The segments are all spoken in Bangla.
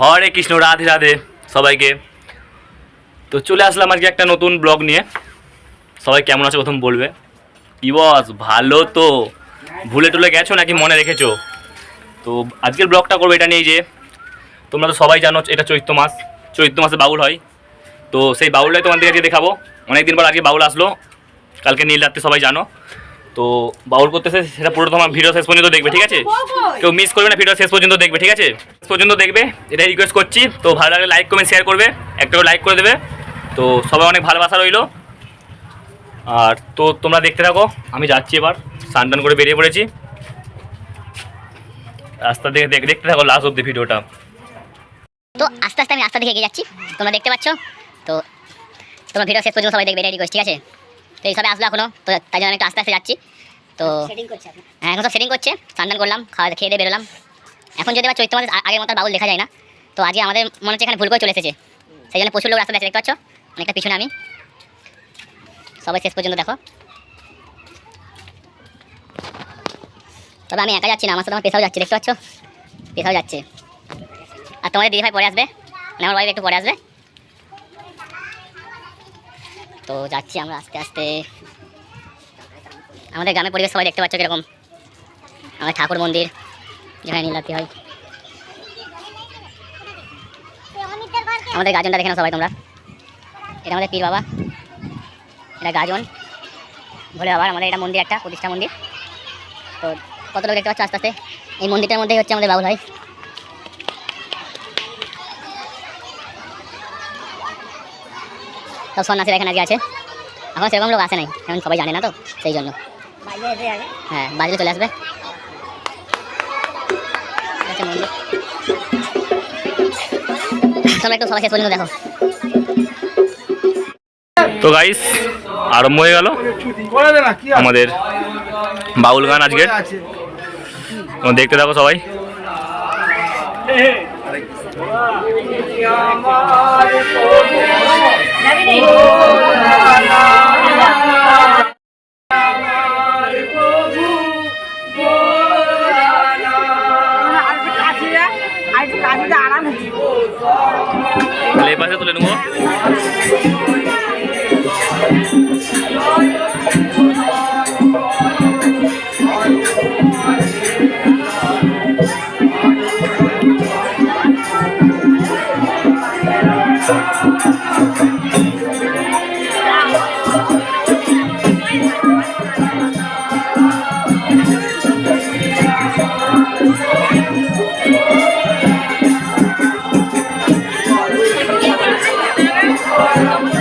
হরে কৃষ্ণ, রাধে রাধে সবাইকে। তো চলে আসলাম আজকে একটা নতুন ব্লগ নিয়ে। সবাই কেমন আছে প্রথম বলবে। ইবস, ভালো তো। ভুলে টুলে গেছো নাকি মনে রেখেছো? তো আজকের ব্লগটা করব এটা নিয়ে যে, তোমরা তো সবাই জানো এটা চৈত্র মাস। চৈত্র মাসে বাউল হয়। তো সেই বাউলটাই তোমাদেরকে আজকে দেখাবো। অনেকদিন পর আজকে বাউল আসলো। কালকে নীল রাত্রে সবাই জানো। তো বাউল করতেছে, সেটা পুরো তোমার ভিডিও শেষ পর্যন্ত দেখবে, ঠিক আছে? কেউ মিস করবে না ভিডিও শেষ পর্যন্ত দেখবে, ঠিক আছে? শেষ পর্যন্ত দেখবে, এটাই রিকোয়েস্ট করছি। তো ভালো লাগলে লাইক কমেন্ট শেয়ার করবে একটা লাইক করে দেবে। তো সবাই অনেক ভালোবাসা রইল। আর তো তোমরা দেখতে থাকো, আমি যাচ্ছি এবার, স্নান করে বেরিয়ে পড়েছি। রাস্তা দেখে দেখ- দেখতে থাকো লাস্ট অব্দি ভিডিওটা তো আস্তে আস্তে আমি রাস্তা দিকে এগিয়ে যাচ্ছি, তোমরা দেখতে পাচ্ছ? তো তোমার ভিডিও শেষ পর্যন্ত সবাই দেখবে, এটাই রিকোয়েস্ট ঠিক আছে? তো এইসবে আসলো এখনও, তো তাই জন্য আমি একটু আস্তে আস্তে যাচ্ছি। তো হ্যাঁ এখন তো সেটিং করছে। স্নান করলাম খাওয়া খেয়ে দিয়ে বেরোলাম। এখন যদি আবার চৈত্র মাসে আগের মতো বাউল দেখা যায় না তো আজকে আমাদের মনে হচ্ছে এখানে ভুল করে চলে এসেছে। সেই জন্য প্রচুর লোক রাস্তা দেখতে পাচ্ছ? অনেকটা পিছনে আমি। সবাই শেষ পর্যন্ত দেখো। তবে আমি একা যাচ্ছি না আমার সাথে আমার পেশাও যাচ্ছে দেখতে পাচ্ছ? পেশাও যাচ্ছে। আর তোমাদের দিদি ভাই পরে আসবে মানে আমার একটু পরে আসবে। তো যাচ্ছি আমরা আস্তে আস্তে। আমাদের গ্রামের পরিবেশ সবাই দেখতে পাচ্ছ কীরকম। আমাদের ঠাকুর মন্দির, যেখানে নীলাতি হয়। আমাদের গাজনটা দেখে নাও সবাই তোমরা। এটা আমাদের পীর বাবা এটা গাজন। ভোলে বাবার আমাদের এটা মন্দির একটা, প্রতিষ্ঠা মন্দির। তো কত লোক দেখতে পাচ্ছ আস্তে আস্তে? এই মন্দিরটার মধ্যেই হচ্ছে আমাদের বাউল হয়। সব সন্ন্যাসীরা এখানে আজকে আছে। এখন সেরকম লোক আসে নাই, এখন সবাই জানে না তো, সেই জন্য। হ্যাঁ বাজলে চলে আসবে। আচ্ছা তোমরা একটু সবাই শেষ পর্যন্ত দেখো। তো গাইস আরম্ভ হয়ে গেল আমাদের বাউল গান আজকের দেখতে থাকো সবাই। আরাম তাহলে এই তুলে নেব। ব্লগ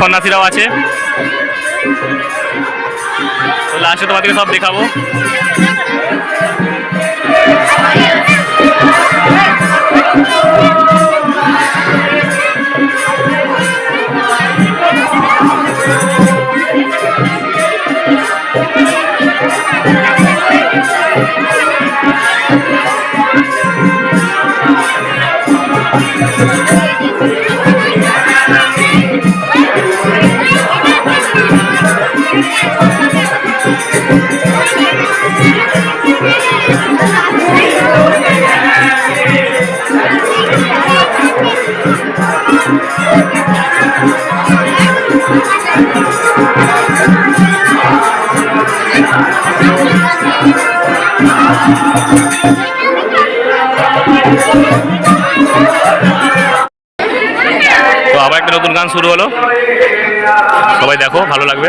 সন্ন্যাসীরাও আছে। তাহলে লাস্টে তোমাদেরকে সব দেখাবো। শুরু হলো। সবাই দেখো ভালো লাগবে।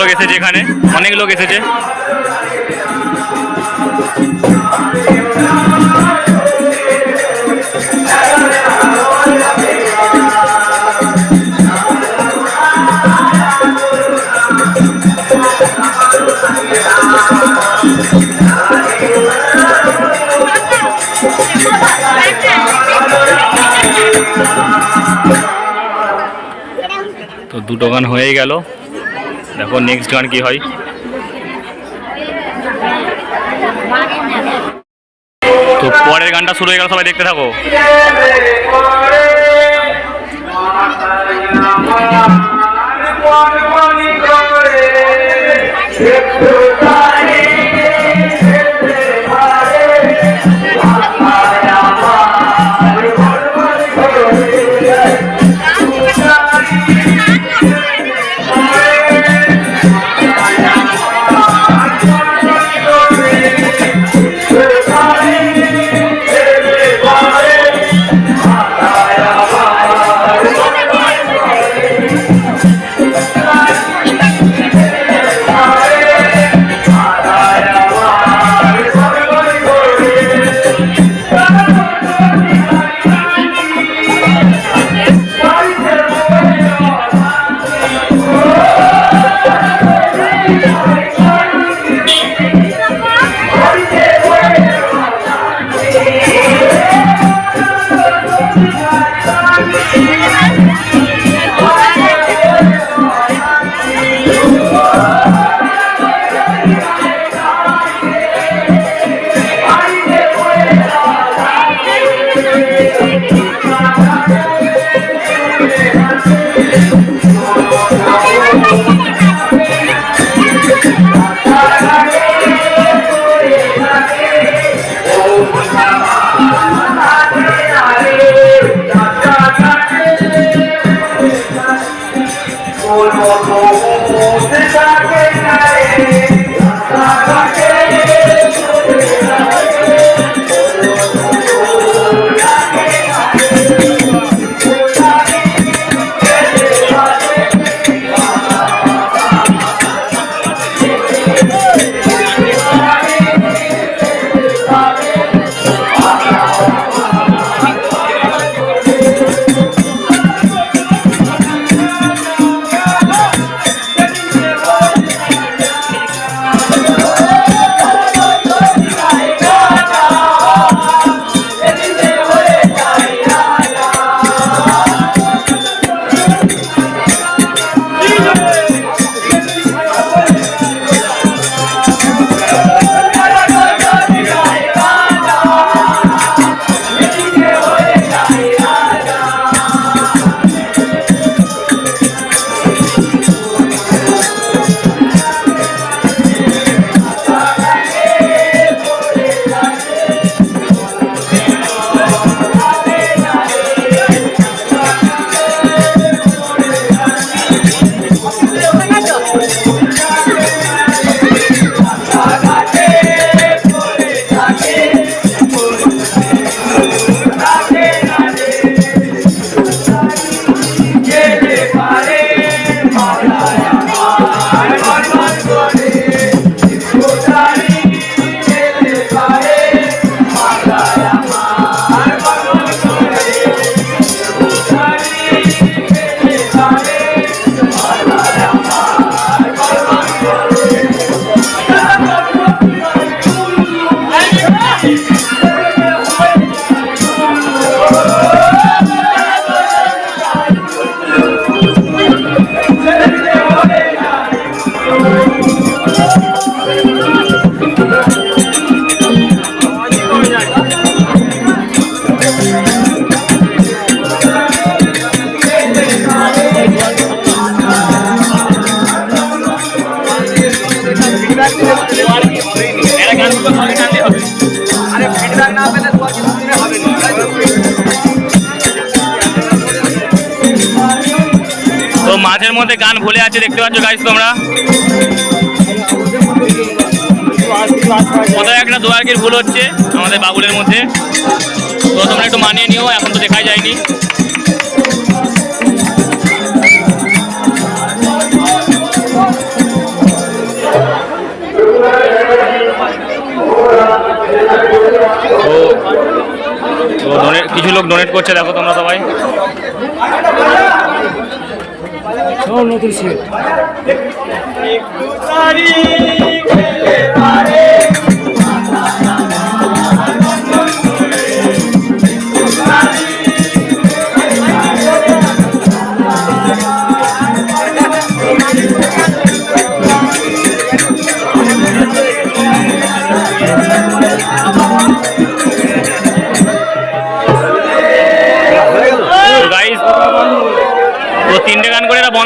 লোক এসেছে এখানে অনেক লোক এসেছে। তো দু দোকান হয়ে গেল। দেখো নেক্সট গান কি হয়? তো পরের গানটা শুরু হয়ে গেল সবাই দেখতে থাকো। মাঝের মধ্যে গান ভুলে আছে, দেখতে পাচ্ছ গাইস তোমরা? কোথায় একটা দোয়ারকির ভুল হচ্ছে, আমাদের বাবুলের মধ্যে। তো তোমরা একটু মানিয়ে নিও, এখন তো দেখাই যায়নি। কিছু লোক ডোনেট করছে, দেখো তোমরা সবাই। ওরা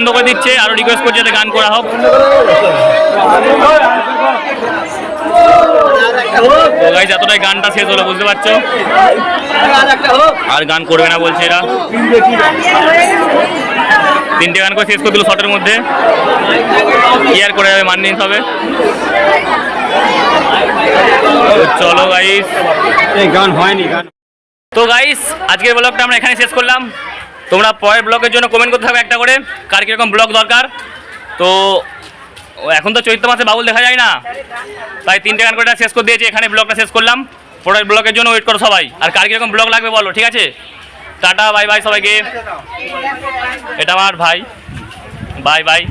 বন্ধ করে দিচ্ছে আরও রিকোয়েস্ট করছে যাতে গান করা হোক। গাইজ এতটাই গানটা শেষ হলো বুঝতে পারছ? আর গান করবে না বলছে এরা। তিনটে গান করে শেষ করে দিল শটের মধ্যে। কি আর করে যাবে মান নিতে হবে। চলো গাইস গান হয়নি গান তো গাইস আজকের ব্লগটা আমরা এখানে শেষ করলাম। তোমরা পরের ব্লগের জন্য কমেন্ট করতে হবে একটা করে, কার কীরকম ব্লগ দরকার। তো, এখন তো চৈত্র মাসে বাবুল দেখা যায় না। তাই তিনটে গান করে শেষ করে দিয়েছি, এখানে ব্লগটা শেষ করলাম। পরের ব্লগের জন্য ওয়েট করো সবাই। আর কার কীরকম ব্লগ লাগবে বলো, ঠিক আছে? টাটা বাই বাই সবাইকে। এটা আমার ভাই। Bye bye